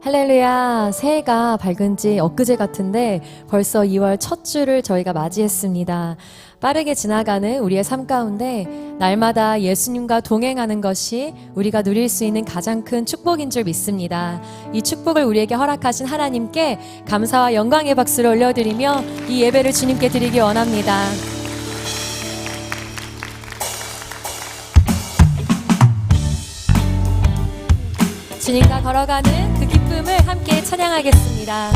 할렐루야. 새해가 밝은 지 엊그제 같은데 벌써 2월 첫 주를 저희가 맞이했습니다. 빠르게 지나가는 우리의 삶 가운데 날마다 예수님과 동행하는 것이 우리가 누릴 수 있는 가장 큰 축복인 줄 믿습니다. 이 축복을 우리에게 허락하신 하나님께 감사와 영광의 박수를 올려드리며 이 예배를 주님께 드리기 원합니다. 주님과 걸어가는 그 기쁨을 함께 찬양하겠습니다.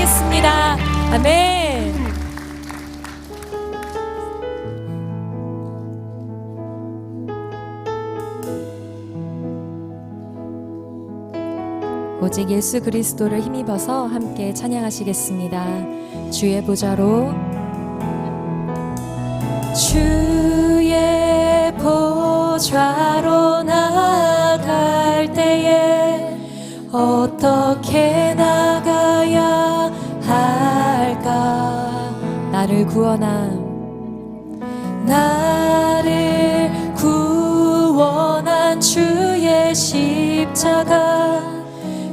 올려드리겠습니다. 아멘. 오직 예수 그리스도를 힘입어서 함께 찬양하시겠습니다. 주의 보좌로. 주의 보좌로 나갈 때에 어떻게 나가야 할까? 나를 구원한 나를 구원한 주의 십자가.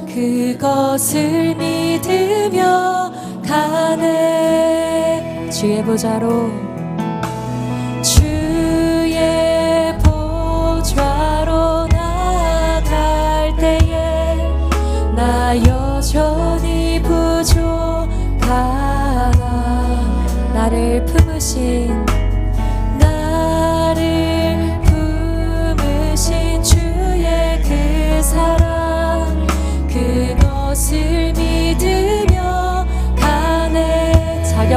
그것을 믿으며 가네. 주의 보좌로. 주의 보좌로 나갈 때에 나 여전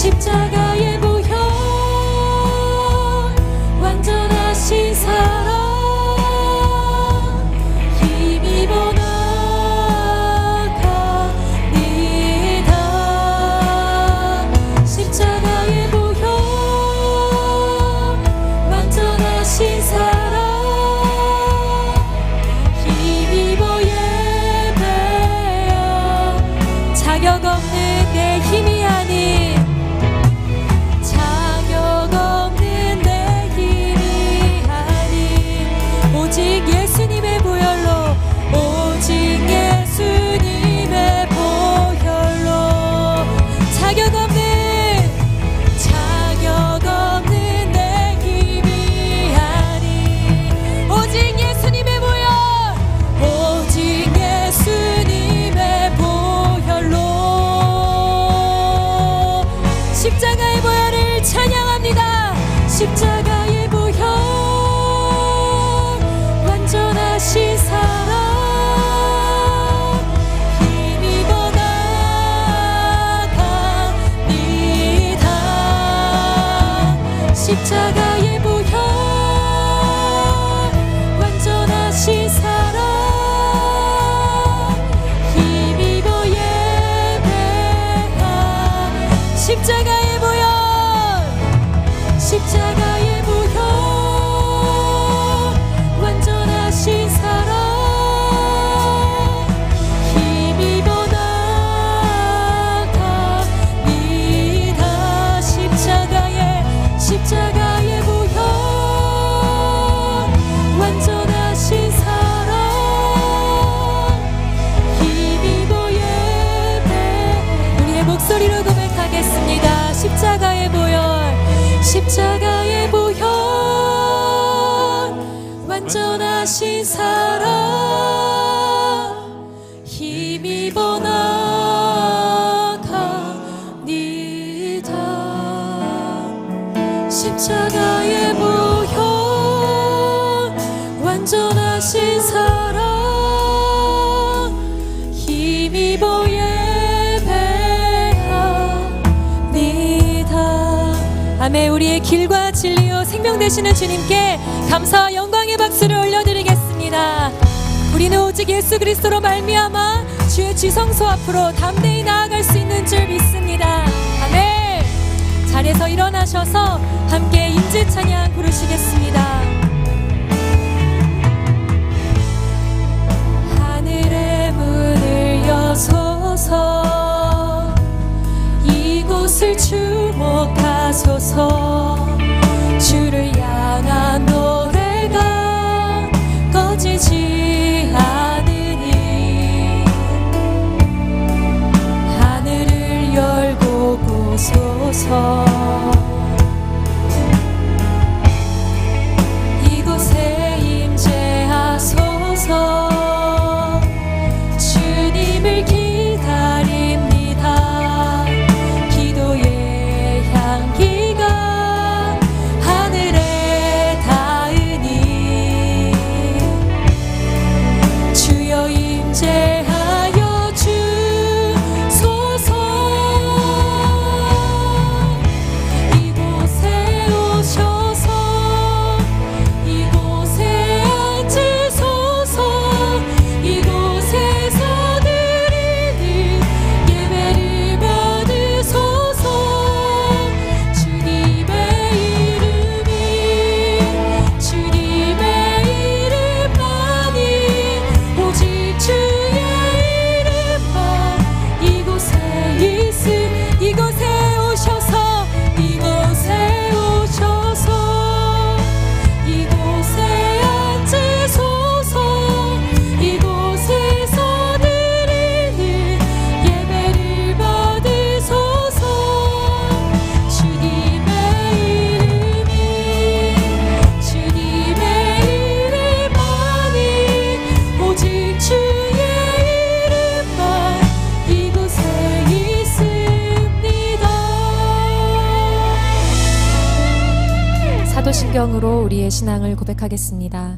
십자가 십자가의 보혈을 찬양합니다. 십자가의 보혈 완전하신 사랑. 힘입어 나갑니다. 십자가 완전하신 사랑 힘입어 나갑니다. 십자가의 보혈 완전하신 사랑 힘입어 예배합니다. 아멘 우리의 길과 생명 되시는 주님께 감사와 영광의 박수를 올려드리겠습니다. 우리는 오직 예수 그리스도로 말미암아 주의 지성소 앞으로 담대히 나아갈 수 있는 줄 믿습니다. 아멘. 자리에서 일어나셔서 함께 인지 찬양 부르시겠습니다. 보 사도신경으로 우리의 신앙을 고백하겠습니다.